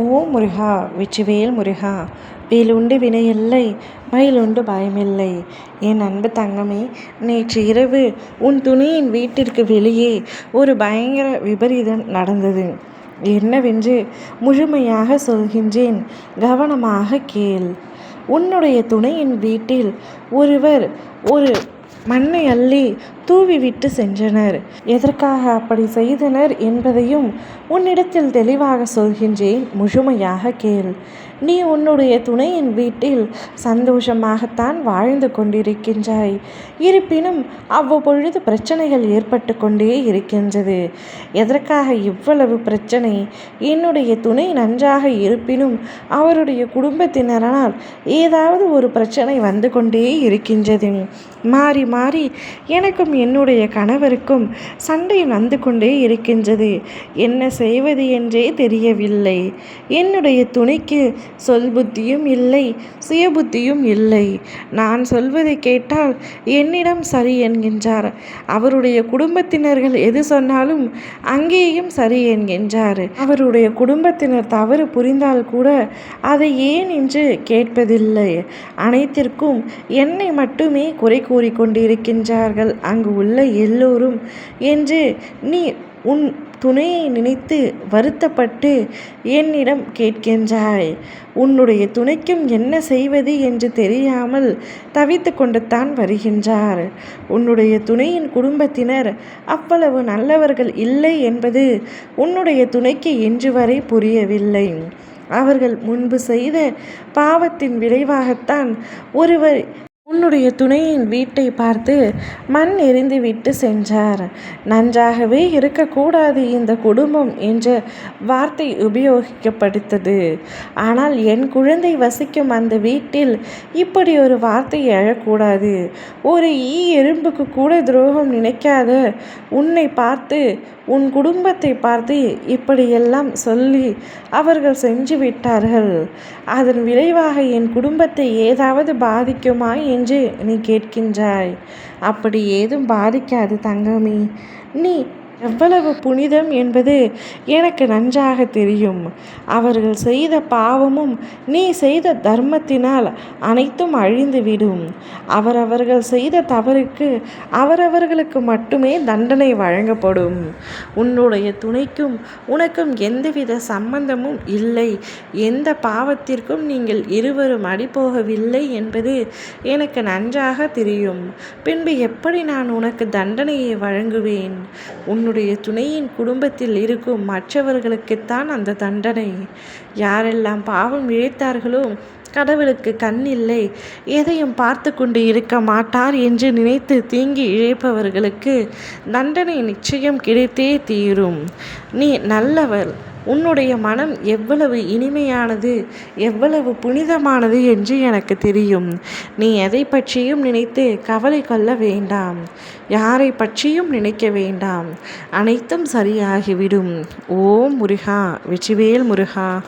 ஓ முருகா வெற்றிவேல் முருகா வேலுண்டு வினையில்லை மயிலுண்டு பயமில்லை. என் அன்பு தங்கமே நேற்று இரவு உன் துணியின் வீட்டிற்கு வெளியே ஒரு பயங்கர விபரீதம் நடந்தது. என்னவென்று முழுமையாக சொல்கின்றேன் கவனமாக கேள். உன்னுடைய துணையின் வீட்டில் ஒருவர் ஒரு மண்ணை அள்ளி தூவிவிட்டு சென்றனர். எதற்காக அப்படி செய்தனர் என்பதையும் உன்னிடத்தில் தெளிவாக சொல்கின்றேன். முழுமையாக கேள். நீ உன்னுடைய துணையின் வீட்டில் சந்தோஷமாகத்தான் வாழ்ந்து கொண்டிருக்கின்றாய். இருப்பினும் அவ்வப்பொழுது பிரச்சனைகள் ஏற்பட்டு கொண்டே இருக்கின்றது. எதற்காக இவ்வளவு பிரச்சனை? என்னுடைய துணை நன்றாக இருப்பினும் அவருடைய குடும்பத்தினரால் ஏதாவது ஒரு பிரச்சனை வந்து கொண்டே இருக்கின்றது. மாறி மாறி எனக்கும் என்னுடைய கணவருக்கும் சண்டை வந்து கொண்டே இருக்கின்றது. என்ன செய்வது என்றே தெரியவில்லை. என்னுடைய துணைக்கு சொல் புத்தியும் இல்லை சுய புத்தியும் இல்லை. நான் சொல்வதை கேட்டால் என்னிடம் சரி என்கின்றார். அவருடைய குடும்பத்தினர்கள் எது சொன்னாலும் அங்கேயும் சரி என்கின்றார். அவருடைய குடும்பத்தினர் தவறு புரிந்தால் கூட அதை ஏன் என்று கேட்பதில்லை? அனைத்திற்கும் என்னை மட்டுமே குறை கூறிக்கொண்டிருக்கின்றார்கள். அங்கு உள்ள எல்லோரும் என்று நீ உன் துணையை நினைத்து வருத்தப்பட்டு என்னிடம் கேட்கின்றாய். உன்னுடைய துணைக்கும் என்ன செய்வது என்று தெரியாமல் தவித்து கொண்டுத்தான் வருகின்றார். உன்னுடைய துணையின் குடும்பத்தினர் அவ்வளவு நல்லவர்கள் இல்லை என்பது உன்னுடைய துணைக்கு இன்று வரை புரியவில்லை. அவர்கள் முன்பு செய்த பாவத்தின் விளைவாகத்தான் ஒருவர் தன்னுடைய துணையின் வீட்டை பார்த்து மண் எரிந்து விட்டு சென்றார். நன்றாகவே இருக்கக்கூடாது இந்த குடும்பம் என்ற வார்த்தை உபயோகிக்கப்படுத்தது. ஆனால் என் குழந்தை வசிக்கும் அந்த வீட்டில் இப்படி ஒரு வார்த்தை எழக்கூடாது. ஒரு ஈ எறும்புக்கு கூட துரோகம் நினைக்காத உன்னை பார்த்து உன் குடும்பத்தை பார்த்து இப்படியெல்லாம் சொல்லி அவர்கள் செஞ்சு விட்டார்கள். அதன் விளைவாக என் குடும்பத்தை ஏதாவது பாதிக்குமா என்று நீ கேட்கின்றாய். அப்படி ஏதும் பாதிக்காது தங்கமே. நீ எவ்வளவு புனிதம் என்பது எனக்கு நன்றாக தெரியும். அவர்கள் செய்த பாவமும் நீ செய்த தர்மத்தினால் அனைத்தும் அழிந்துவிடும். அவரவர்கள் செய்த தவறுக்கு அவரவர்களுக்கு மட்டுமே தண்டனை வழங்கப்படும். உன்னுடைய துணைக்கும் உனக்கும் எந்தவித சம்பந்தமும் இல்லை. எந்த பாவத்திற்கும் நீங்கள் இருவரும் அடிப்போகவில்லை என்பது எனக்கு நன்றாக தெரியும். பின்பு எப்படி நான் உனக்கு தண்டனையை வழங்குவேன்? உன் தன்னுடைய துணையின் குடும்பத்தில் இருக்கும் மற்றவர்களுக்குத்தான் அந்த தண்டனை. யாரெல்லாம் பாவம் இழைத்தார்களோ கடவுளுக்கு கண் இல்லை எதையும் பார்த்து கொண்டு இருக்க மாட்டார் என்று நினைத்து தீங்கி இழைப்பவர்களுக்கு தண்டனை நிச்சயம் கிடைத்தே தீரும். நீ நல்லவர் உன்னுடைய மனம் எவ்வளவு இனிமையானது எவ்வளவு புனிதமானது என்று எனக்கு தெரியும். நீ எதை பற்றியும் நினைத்து கவலை கொள்ள வேண்டாம். யாரை பற்றியும் நினைக்க வேண்டாம். அனைத்தும் சரியாகிவிடும். ஓம் முருகா வெற்றிவேல் முருகா.